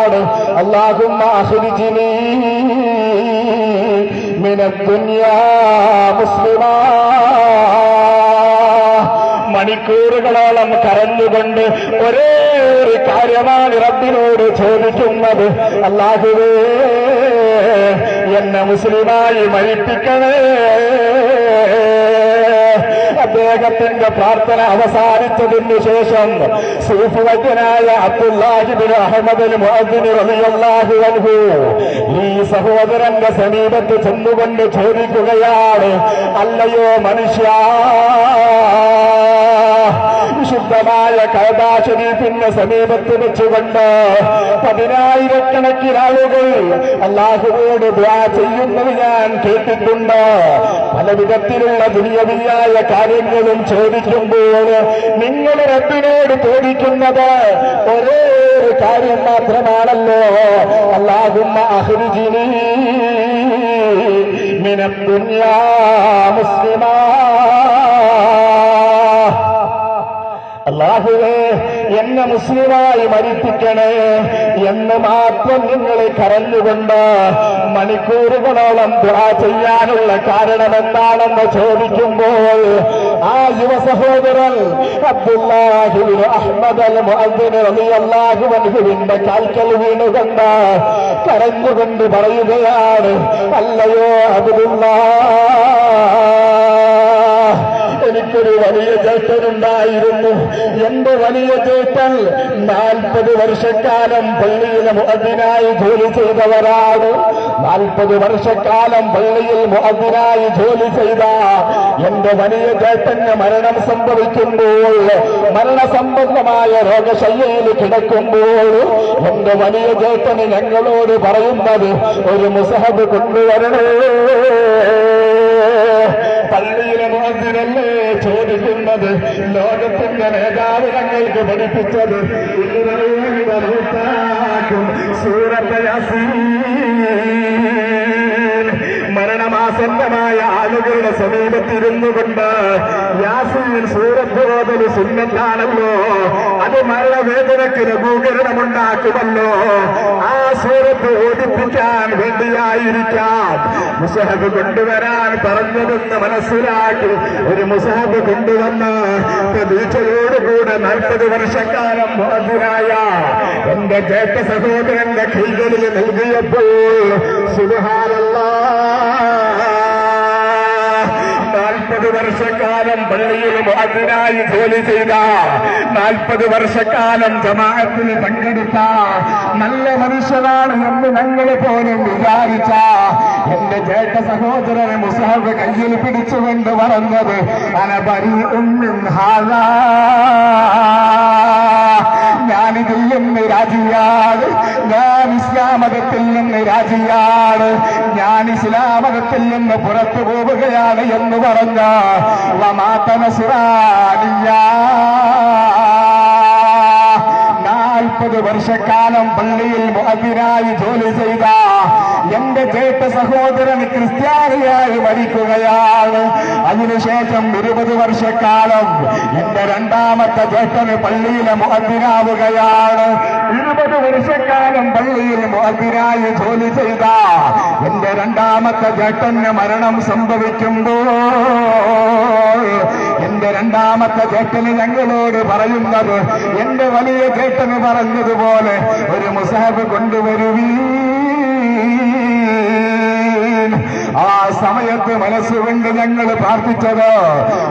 ആണ്. അള്ളാഹും മുസ്ലിമാ. മണിക്കൂറുകളോളം കരഞ്ഞുകൊണ്ട് ഒരേ ഒരു കാര്യമാണ് റബ്ബിനോട് ചോദിക്കുന്നത്. അല്ലാഹുവേ എന്നെ മുസ്ലിമായി മരിപ്പിക്കണേ. അദ്ദേഹത്തിന്റെ പ്രാർത്ഥന അവസാനിച്ചതിന് ശേഷം സൂഫുവജ്ഞനായ അബ്ദുല്ലാഹിബിൻ അഹമ്മദ് അൻഹു ഈ സഹോദരന്റെ സമീപത്ത് ചെന്നുകൊണ്ട് ചോദിക്കുകയാണ് അല്ലയോ മനുഷ്യ വിശുദ്ധമായ കഅബ ഷരീഫിന്റെ സമീപത്ത് വെച്ചുകൊണ്ട് പതിനായിരക്കണക്കിന് ആളുകൾ അള്ളാഹുവോട് ദ്വാ ചെയ്യുന്നത് ഞാൻ കേട്ടിട്ടുണ്ട്. പല വിധത്തിലുള്ള ദുര്യവിയായ കാര്യങ്ങളും ചോദിക്കുമ്പോൾ നിങ്ങൾ റബ്ബിനോട് ചോദിക്കുന്നത് ഒരേ ഒരു കാര്യം മാത്രമാണല്ലോ. അള്ളാഹുമ്മ അഹ്രിജിനി മിനപ്പുണ്യ മുസ്ലിമാ അള്ളാഹുവേ എന്നെ മുസ്ലിമായി മരിപ്പിക്കണേ എന്ന് മാത്രം നിങ്ങൾ കരഞ്ഞുകൊണ്ട് മണിക്കൂറുകളോളം ദുആ ചെയ്യാനുള്ള കാരണം എന്താണെന്ന് ചോദിക്കുമ്പോൾ ആ യുവ സഹോദരൻ അബ്ദുല്ലാഹിബിൻ അഹ്മദ് അൽ മുഅദ്ദിൻ റളിയല്ലാഹു അൻഹുവിന്റെ കാൽക്കൽ വീണുകൊണ്ട് കരഞ്ഞുകൊണ്ട് പറയുകയാണ് അല്ലയോ അബ്ദുല്ലാ! എനിക്കൊരു വലിയ ചേട്ടനുണ്ടായിരുന്നു എന്റെ വലിയ ചേട്ടൻ നാൽപ്പത് വർഷക്കാലം പള്ളിയിലെ മുഅദ്ദിനായി ജോലി ചെയ്തവരാണ്. നാൽപ്പത് വർഷക്കാലം പള്ളിയിൽ മുഅദ്ദിനായി ജോലി ചെയ്ത എന്റെ വലിയ ചേട്ടന് മരണം സംഭവിക്കുമ്പോൾ മരണസംബന്ധമായ രോഗശയ്യയിൽ കിടക്കുമ്പോൾ എന്റെ വലിയ ചേട്ടന് ഞങ്ങളോട് പറയുന്നത് ഒരു മുസഹബ് കൊണ്ടുവരണേ. പള്ളിയിലെ മോദിനല്ലേ ചോദിക്കുന്നത് ലോകത്തിന്റെ നേതാവ് ഞങ്ങൾക്ക് പഠിപ്പിച്ചത് മരണമാസന്നമായ ആളുകളുടെ സമീപത്തിരുന്നു കൊണ്ട് യാസീൻ സൂറത്ത് ഓതൽ സുന്നത്താണല്ലോ. അത് മരണവേദനക്ക് ലഘൂകരണമുണ്ടാക്കുമല്ലോ ആ സൂറത്ത് ഓടിപ്പിക്കാൻ വേണ്ടിയായിരിക്കാം. മുസഹബ് കൊണ്ടുവരാൻ പറഞ്ഞതെന്ന് മനസ്സിലാക്കി ഒരു മുസഹബ് കൊണ്ടുവന്ന് പ്രതീക്ഷയോടുകൂടെ നാൽപ്പത് വർഷക്കാലം മോചനായ എന്റെ ചേട്ട സഹോദരന്റെ കൈകളിൽ നൽകിയപ്പോൾ സുബഹാനല്ലാ നാൽപ്പത് വർഷക്കാലം പള്ളിയിൽ അതിനായി ജോലി ചെയ്ത നാൽപ്പത് വർഷക്കാലം ജമാഅത്തിൽ പങ്കെടുത്ത നല്ല മനുഷ്യനാണ് എന്ന് ഞങ്ങൾ പോലും വിചാരിച്ച എന്റെ ചേട്ട സഹോദരനെ മുസാഫ് കയ്യിൽ പിടിച്ചുകൊണ്ട് പറഞ്ഞത് അനപരി ഞാനിതിൽ നിന്ന് രാജിയാണ്. ഞാൻ ഇസ്ലാമതത്തിൽ നിന്ന് രാജിയാണ്. ഞാൻ ഇസ്ലാമതത്തിൽ നിന്ന് പുറത്തു പോവുകയാണ് എന്ന് പറഞ്ഞ വമാതന നാൽപ്പത് വർഷക്കാലം പള്ളിയിൽ മുഅദ്ദിനായി ജോലി ചെയ്ത എന്റെ ചേട്ട സഹോദരൻ ക്രിസ്ത്യാനിയായി മരിക്കുകയാണ്. അതിനുശേഷം ഇരുപത് വർഷക്കാലം എന്റെ രണ്ടാമത്തെ ചേട്ടന് പള്ളിയിലെ മുഅദ്ദിനാവുകയാണ്. ഇരുപത് വർഷക്കാലം പള്ളിയിൽ മുഅദ്ദിനായി ജോലി ചെയ്ത എന്റെ രണ്ടാമത്തെ ചേട്ടന് മരണം സംഭവിക്കുമ്പോൾ എന്റെ രണ്ടാമത്തെ ചേട്ടന് ഞങ്ങളോട് പറയുന്നത് എന്റെ വലിയ ചേട്ടന് പറഞ്ഞതുപോലെ ഒരു മുസാബ് കൊണ്ടുവരുവീ. ആ സമയത്ത് മനസ്സുകൊണ്ട് ഞങ്ങൾ പ്രാർത്ഥിച്ചത്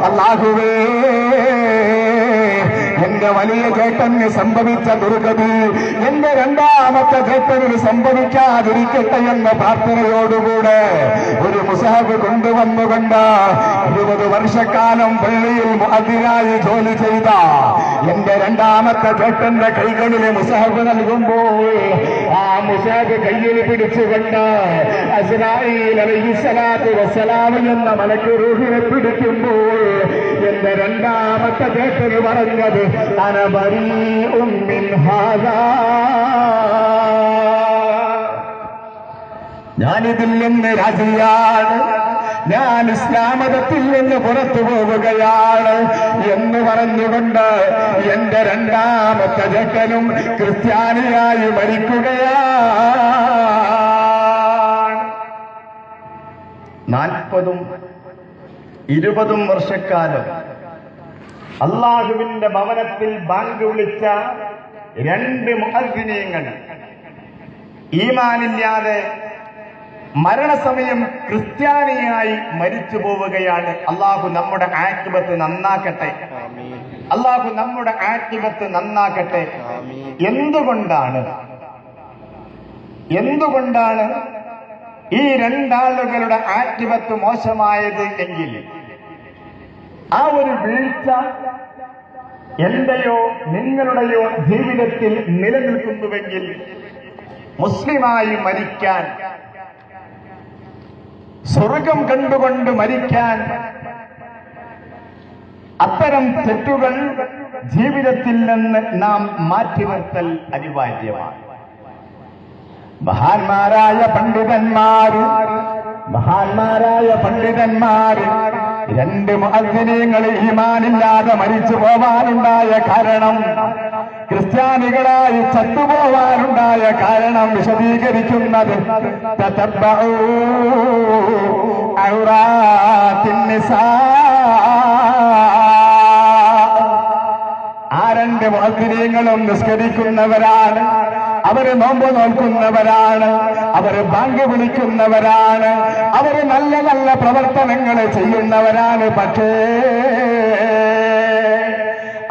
അല്ലാഹുവേ. എന്റെ വലിയ ചേട്ടന് സംഭവിച്ച ദുർഗതി എന്റെ രണ്ടാമത്തെ ചേട്ടന് സംഭവിക്കാതിരിക്കട്ടെ എന്ന പ്രാർത്ഥനയോടുകൂടെ ഒരു മുസാബ് കൊണ്ടുവന്നുകൊണ്ട് ഇരുപത് വർഷക്കാലം പള്ളിയിൽ അതിനായി ജോലി ചെയ്ത എന്റെ രണ്ടാമത്തെ ചേട്ടന്റെ കൈകളിൽ മുസാബ് നൽകുമ്പോൾ ആ മുസാബ് കയ്യിൽ പിടിച്ചുകൊണ്ട് അസ്രായിൽ വസലാമി എന്ന മലക്ക് റൂഹിനെ പിടിക്കുമ്പോൾ എന്റെ രണ്ടാമത്തെ ചേട്ടന് പറഞ്ഞത് അനബരി ഉമ്മിൻ ഹാദാ. ഞാനിതിൽ നിന്ന് രാജിയാണ്. ഞാൻ ഇസ്ലാമതത്തിൽ നിന്ന് പുറത്തു പോവുകയാണ് എന്ന് പറഞ്ഞുകൊണ്ട് എന്റെ രണ്ടാമത്തെ ജക്കനും ക്രിസ്ത്യാനിയായി മരിക്കുകയാണ്. നാൽപ്പതും ഇരുപതും വർഷക്കാലം. അള്ളാഹുവിന്റെ ഭവനത്തിൽ ബാങ്ക് വിളിച്ച രണ്ട് മുഹദ്ദിനീങ്ങൾ ഈമാനില്ലാതെ മരണസമയം ക്രിസ്ത്യാനിയായി മരിച്ചു പോവുകയാണ്. അള്ളാഹു നമ്മുടെ ആക്ടിബത്ത് നന്നാക്കട്ടെ. അള്ളാഹു നമ്മുടെ ആക്ടിബത്ത് നന്നാക്കട്ടെ. എന്തുകൊണ്ടാണ്? എന്തുകൊണ്ടാണ് ഈ രണ്ടാളുകളുടെ ആക്ടിബത്ത് മോശമായത് എങ്കിൽ ആ ഒരു വീഴ്ച എന്റെയോ നിങ്ങളുടെയോ ജീവിതത്തിൽ നിലനിൽക്കുന്നുവെങ്കിൽ മുസ്ലിമായി മരിക്കാൻ സ്വർഗം കണ്ടുകൊണ്ട് മരിക്കാൻ അത്തരം തെറ്റുകൾ ജീവിതത്തിൽ നിന്ന് നാം മാറ്റി നിർത്തൽ അനിവാര്യമാണ്. മഹാന്മാരായ പണ്ഡിതന്മാര് മഹാന്മാരായ പണ്ഡിതന്മാര് രണ്ട് മുഅദ്ദിനീങ്ങൾ ഈമാനില്ലാതെ മരിച്ചു പോവാനുണ്ടായ കാരണം ക്രിസ്ത്യാനികളായി ചത്തുപോവാനുണ്ടായ കാരണം വിശദീകരിക്കുന്നത് ആ രണ്ട് മുഹദ്ദിനീങ്ങളും നിസ്കരിക്കുന്നവരാണ് അവർ നോമ്പ് നോൽക്കുന്നവരാണ്. അവർ ബാങ്ക് വിളിക്കുന്നവരാണ് അവർ നല്ല നല്ല പ്രവർത്തനങ്ങൾ ചെയ്യുന്നവരാണ്. പക്ഷേ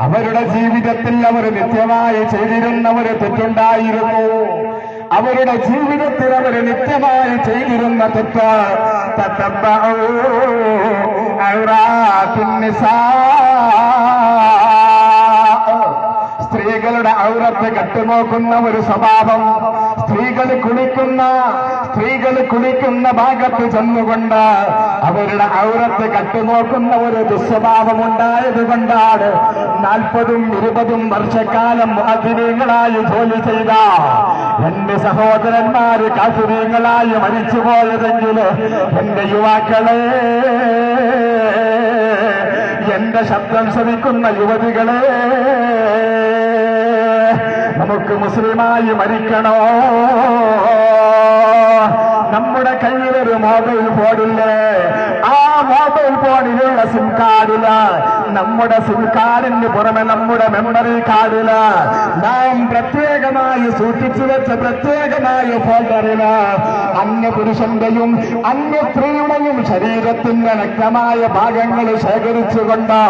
അവരുടെ ജീവിതത്തിൽ അവർ നിത്യമായി ചെയ്തിരുന്ന ഒരു തെറ്റുണ്ടായിരുന്നു. അവരുടെ ജീവിതത്തിൽ അവർ നിത്യമായി ചെയ്തിരുന്ന തെറ്റ് സ്ത്രീകളുടെ ഔറത്ത് കട്ടുനോക്കുന്ന ഒരു സ്വഭാവം സ്ത്രീകൾ കുളിക്കുന്ന സ്ത്രീകൾ കുളിക്കുന്ന ഭാഗത്ത് ചെന്നുകൊണ്ട് അവരുടെ ഔറത്ത് കട്ടുനോക്കുന്ന ഒരു ദുസ്വഭാവം ഉണ്ടായത് കൊണ്ടാണ് നാൽപ്പതും ഇരുപതും വർഷക്കാലം അതിനീങ്ങളായി ജോലി ചെയ്ത എന്റെ സഹോദരന്മാര് കാസുരീങ്ങളായി മരിച്ചുപോയതെങ്കിൽ എന്റെ യുവാക്കളെ എന്റെ ശബ്ദം ശ്രമിക്കുന്ന യുവതികളെ നമുക്ക് മുസ്ലിമായി മരിക്കണോ? നമ്മുടെ കയ്യിലൊരു മൊബൈൽ ഫോണില്ലേ ആ മൊബൈൽ ഫോണിലുള്ള സിം കാർഡിൽ നമ്മുടെ സിം കാർഡിന് പുറമെ നമ്മുടെ മെമ്മറി കാർഡിൽ നാം പ്രത്യേകമായി സൂക്ഷിച്ചു വെച്ച പ്രത്യേകമായ ഫോൾഡറിൽ അന്യ പുരുഷന്റെയും അന്യ സ്ത്രീയുടെയും ശരീരത്തിന്റെ വ്യക്തമായ ഭാഗങ്ങൾ ശേഖരിച്ചുകൊണ്ട്?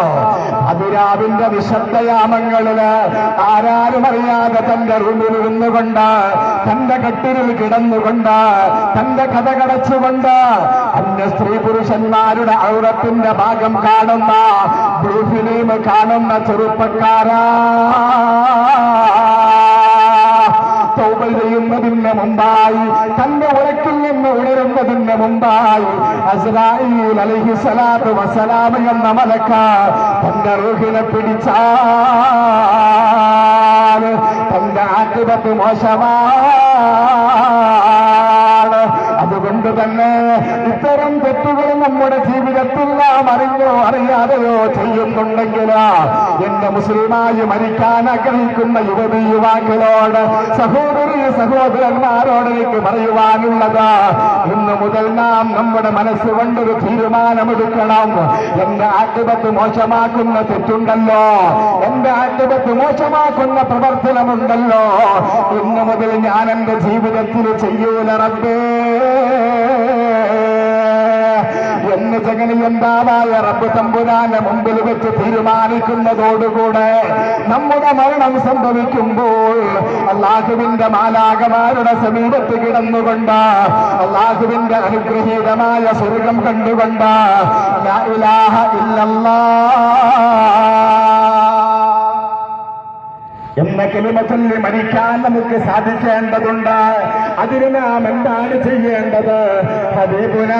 അതിരാവിന്റെ നിശബ്ദയാമങ്ങളിൽ ആരാരും അറിയാതെ തന്റെ റൂമിൽ ഇരുന്നുകൊണ്ട് തന്റെ കെട്ടിലിൽ കിടന്നുകൊണ്ട് തന്റെ കഥ കടച്ചുകൊണ്ട് അന്യ സ്ത്രീ പുരുഷന്മാരുടെ ഔറത്തിന്റെ ഭാഗം കാണുന്ന ബ്ലൂ കാണുന്ന ചെറുപ്പക്കാരാ. തൗബ ചെയ്യുന്നതിന് മുമ്പായി തന്റെ ഉറക്കിൽ നിന്ന് ഉണരുന്നതിന് മുമ്പായി അസ്രായിൽ അലഹി സലാത്ത് വസലാം എന്ന മലക്ക തന്റെ റൂഹിനെ പിടിച്ചാൽ തന്റെ ആക്രിപത്ത് മോശമാണ് അതുകൊണ്ട് തന്നെ ഇത്തരം തെറ്റുകൾ നമ്മുടെ ജീവിതത്തിൽ നാം അറിഞ്ഞോ അറിയാതെയോ ചെയ്യുന്നുണ്ടെങ്കിൽ എന്റെ മുസ്ലിമായി മരിക്കാൻ ആഗ്രഹിക്കുന്ന യുവതി യുവാക്കളോട് സഹോദരി സഹോദരന്മാരോട് എനിക്ക് പറയുവാനുള്ളത് ഇന്ന് മുതൽ നാം നമ്മുടെ മനസ്സ് മനസ്സുകൊണ്ടൊരു തീരുമാനമെടുക്കണം. എന്റെ ആക്രിപത്ത് മോശമാക്കുന്ന തെറ്റുണ്ടല്ലോ. എന്റെ ആക്രിപത്ത് മോശമാക്കുന്ന പ്രവർത്തനമുണ്ടല്ലോ. ഇന്ന് മുതൽ ഞാൻ എന്റെ ജീവിതത്തിൽ ചെയ്യൂല റബ്ബേ. എന്ന് ജഗനിയന്താവായ റബ്ബ് തമ്പുരാന്റെ മുമ്പിൽ വെച്ച് തീരുമാനിക്കുന്നതോടുകൂടെ നമ്മുടെ മരണം സംഭവിക്കുമ്പോൾ അള്ളാഹുവിന്റെ മാലാകമാരുടെ സമീപത്ത് കിടന്നുകൊണ്ട് അള്ളാഹുവിന്റെ അനുഗ്രഹീതമായ സ്വർഗം കണ്ടുകൊണ്ട് ഇല്ലല്ലാ എന്ന കിളിമച്ചൊല്ലി മരിക്കാൻ നമുക്ക് സാധിക്കേണ്ടതുണ്ട്. അതിന് നാം എന്താണ് ചെയ്യേണ്ടത്? ഹബീബുന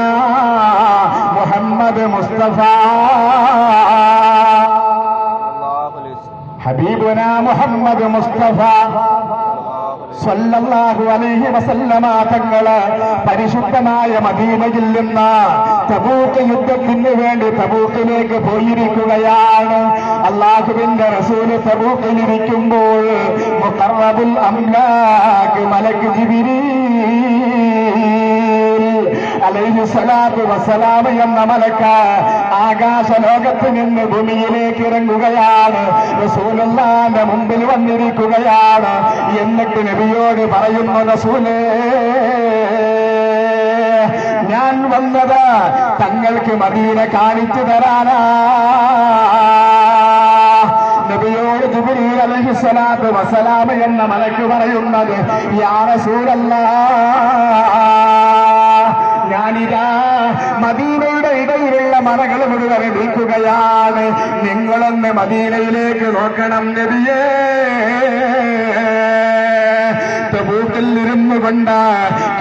മുഹമ്മദ് മുസ്തഫ. ഹബീബുന മുഹമ്മദ് മുസ്തഫ. സ്വല്ലല്ലാഹു അലൈഹി വസല്ലമ പരിശുദ്ധമായ മദീനയിൽ നിന്ന് തബൂക്ക് യുദ്ധത്തിന് വേണ്ടി തബൂക്കിലേക്ക് പോയിരിക്കുകയാണ്. അള്ളാഹുവിന്റെ റസൂൽ തബൂക്കിലിരിക്കുമ്പോൾ മലക്ക് ജിബിരീൽ അലൈഹി സ്വലാത്തു എന്ന മലക്ക ആകാശ ലോകത്ത് നിന്ന് ഭൂമിയിലേക്ക് ഇറങ്ങുകയാണ്. റസൂലുള്ളാന്റെ മുമ്പിൽ വന്നിരിക്കുകയാണ്. എന്നിട്ട് നബിയോട് പറയുന്നു റസൂലേ ഞാൻ വന്നത് തങ്ങൾക്ക് മദീന കാണിച്ചു തരാനാ. നബിയോട് ജുബിരി അലഹിസ്വലാത്ത് വസലാമ എന്ന മലക്ക് പറയുന്നത് യാ റസൂലല്ലാ ഞാനിതാ മദീനയുടെ ഇടയിലുള്ള മറകൾ മുഴുവൻ നീക്കുകയാണ് നിങ്ങളൊന്ന് മദീനയിലേക്ക് നോക്കണം നബിയേ. തബൂക്കിൽ ഇരുന്നു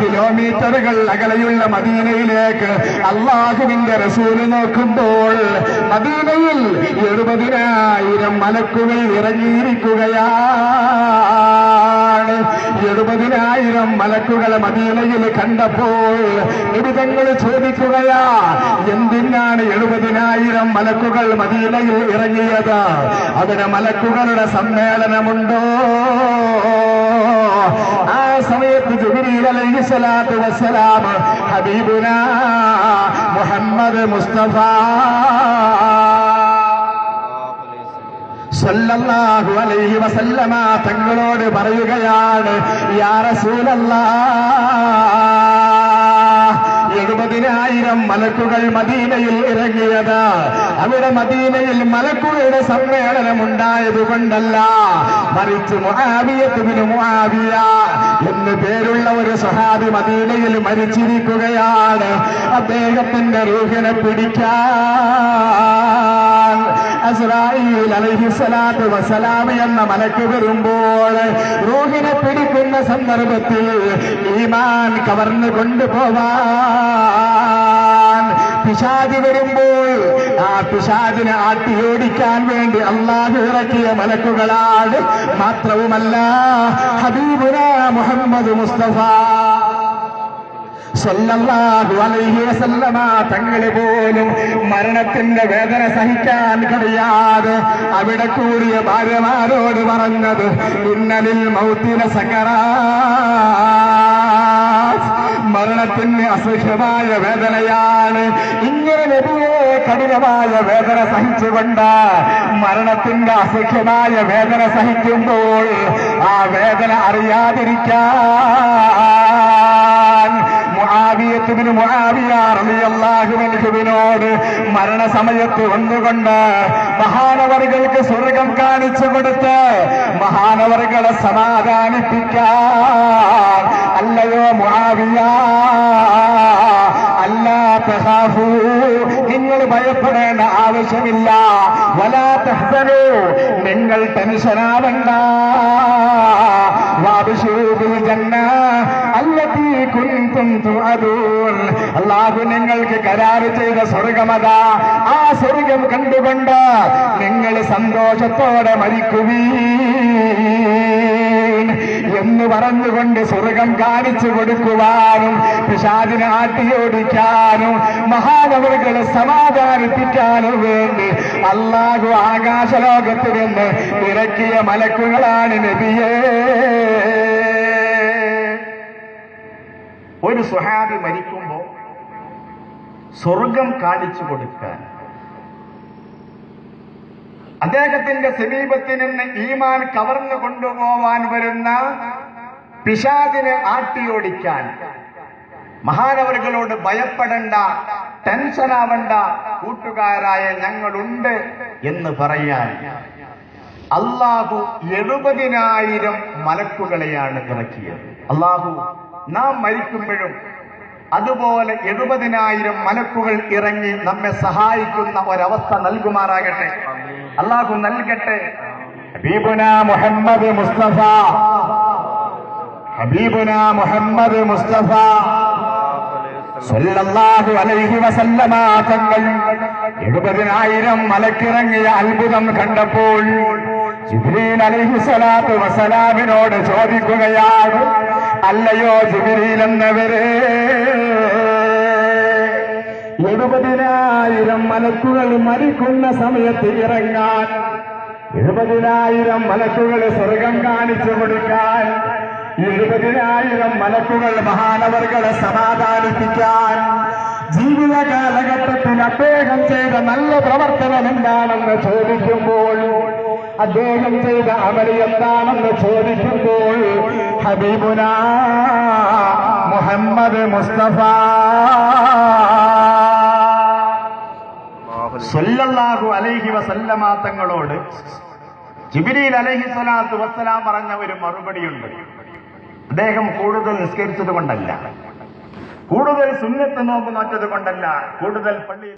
കിലോമീറ്ററുകൾ അകലെയുള്ള മദീനയിലേക്ക് അള്ളാഹുവിന്റെ റസൂൽ നോക്കുമ്പോൾ മദീനയിൽ എഴുപതിനായിരം മലക്കുകൾ ഇറങ്ങിയിരിക്കുകയാണ്. എഴുപതിനായിരം മലക്കുകളെ മദീനയിൽ കണ്ടപ്പോൾ നിബിതങ്ങൾ ചോദിക്കുകയാ എന്തിനാണ് എഴുപതിനായിരം മലക്കുകൾ മദീനയിൽ ഇറങ്ങിയത്? അവിടെ മലക്കുകളുടെ സമ്മേളനമുണ്ടോ? ആ സമയത്ത് ജുബിരിൽ അലൈഹി വസ്സലാം ഹബീബുന മുഹമ്മദ് മുസ്തഫ സല്ലല്ലാഹു അലൈഹി വസല്ലമ തങ്ങളോട് പറയുകയാണ് യാ റസൂലല്ലാഹ് എഴുപതിനായിരം മലക്കുകൾ മദീനയിൽ ഇറങ്ങിയത്. അവിടെ മദീനയിൽ മലക്കുകളുടെ സമ്മേളനം ഉണ്ടായതുകൊണ്ടല്ല മറിച്ച് മുആവിയ എന്ന് പേരുള്ള ഒരു സഹാബി മദീനയിൽ മരിച്ചിരിക്കുകയാണ്. അദ്ദേഹത്തിന്റെ റൂഹിനെ പിടിക്കാൻ അസ്രായിൽ അലൈഹിസ്സലാത്തു വസ്സലാം എന്ന മലക്ക് വരുമ്പോൾ റൂഹിനെ പിടിക്കുന്ന സന്ദർഭത്തിൽ ഈമാൻ കവർന്നു കൊണ്ടുപോവാൻ പിശാജ് വരുമ്പോൾ ആ പിശാജിനെ ആട്ടിയോടിക്കാൻ വേണ്ടി അള്ളാഹു ഇറക്കിയ മലക്കുകളാണ് മാത്രവുമല്ല ഹബീബുന മുഹമ്മദ് മുസ്തഫ. അലൈഹി തങ്ങൾ പോലും മരണത്തിന്റെ വേദന സഹിക്കാൻ കഴിയാതെ അവിടെ കൂടിയ ഭാര്യമാരോട് പറഞ്ഞത് ഇന്നലിൽ മൗത്തിന സകറാ മരണത്തിന് അസഹ്യമായ വേദനയാണ്. ഇങ്ങനെ നബിയെ കഠിനമായ വേദന സഹിച്ചുകൊണ്ട് മരണത്തിന്റെ അസഹ്യമായ വേദന സഹിക്കുമ്പോൾ ആ വേദന അറിയാതിരിക്കാൻ മുആവിയത്തുബിന് മുആവിയ റളിയല്ലാഹു അൻഹുവിനോട് മരണസമയത്ത് വന്നുകൊണ്ട് മഹാനവറുകൾക്ക് സ്വർഗം കാണിച്ചു കൊടുത്ത് മഹാനവറുകളെ സമാധാനിപ്പിക്കാൻ അല്ലയോ മുആവിയ അല്ലാ നിങ്ങൾ ഭയപ്പെടേണ്ട ആവശ്യമില്ല വലാ തഹ്സനു നിങ്ങൾ ടെൻഷനാവണ്ട. അല്ലാഹു നിങ്ങൾക്ക് കരാറ് ചെയ്ത സ്വർഗമതാ. ആ സ്വർഗം കണ്ടുകൊണ്ട് നിങ്ങൾ സന്തോഷത്തോടെ മരിക്കുവീ എന്ന് പറഞ്ഞുകൊണ്ട് സ്വർഗം കാണിച്ചു കൊടുക്കുവാനും പിശാദിനെ ആട്ടിയോടിക്കാനും മഹാനവറുകളെ സമാധാനിപ്പിക്കാനും വേണ്ടി അള്ളാഹു ആകാശലോകത്തിൽ നിന്ന് ഇറക്കിയ മലക്കുകളാണ് നബിയേ. ഒരു സുഹാബി മരിക്കുമ്പോൾ സ്വർഗം കാണിച്ചു കൊടുക്കാൻ. അദ്ദേഹത്തിന്റെ സമീപത്തിൽ നിന്ന് ഈമാൻ കവർന്നു കൊണ്ടുപോവാൻ വരുന്ന പിശാദിനെ ആട്ടിയോടിക്കാൻ. മഹാനവറുകളോട് ഭയപ്പെടണ്ട ടെൻഷനാവണ്ട കൂട്ടുകാരായ ഞങ്ങളുണ്ട് എന്ന് പറയാൻ. അള്ളാഹു എഴുപതിനായിരം മലക്കുകളെയാണ് ഇറക്കിയത്. അള്ളാഹു നാം മരിക്കുമ്പോഴും അതുപോലെ എഴുപതിനായിരം മലക്കുകൾ ഇറങ്ങി നമ്മെ സഹായിക്കുന്ന ഒരവസ്ഥ നൽകുമാറാകട്ടെ. അള്ളാഹു നൽകട്ടെ. ഹബീബുന മുഹമ്മദ് മുസ്തഫ. ഹബീബുന മുഹമ്മദ് മുസ്തഫ. സല്ലല്ലാഹു അലൈഹി വസല്ലമ തങ്ങൾ എഴുപതിനായിരം മലക്കിറങ്ങിയ അത്ഭുതം കണ്ടപ്പോൾ ജിബ്രീൽ അലൈഹി സ്വലാത്തു വസലാമിനോട് ചോദിക്കുകയാണ് അല്ലയോ ജിബിരിയിലെന്നവരെ? എഴുപതിനായിരം മലക്കുകൾ മരിക്കുന്ന സമയത്ത് ഇറങ്ങാൻ എഴുപതിനായിരം മലക്കുകൾ സ്വർഗം കാണിച്ചു കൊടുക്കാൻ എഴുപതിനായിരം മലക്കുകൾ മഹാനവർകളെ സമാധാനിപ്പിക്കാൻ ജീവിത കാലഘട്ടത്തിൽ അദ്ദേഹം ചെയ്ത നല്ല പ്രവർത്തനം എന്താണെന്ന് ചോദിക്കുമ്പോൾ അദ്ദേഹം ചെയ്ത അമലി എന്താണെന്ന് ചോദിക്കുമ്പോൾ ഹബീബുന മുഹമ്മദ് മുസ്തഫ. സൊല്ലാഹു അലൈഹി വസല്ലമ തങ്ങളോട് ജിബിരിയിൽ അലഹി സ്വലാത്തു വസ്സലാം പറഞ്ഞ ഒരു മറുപടിയുണ്ട്. അദ്ദേഹം കൂടുതൽ നിസ്കരിച്ചത് കൊണ്ടല്ല. കൂടുതൽ സുന്നത്ത് നോമ്പ് നോറ്റത് കൊണ്ടല്ല. കൂടുതൽ പള്ളി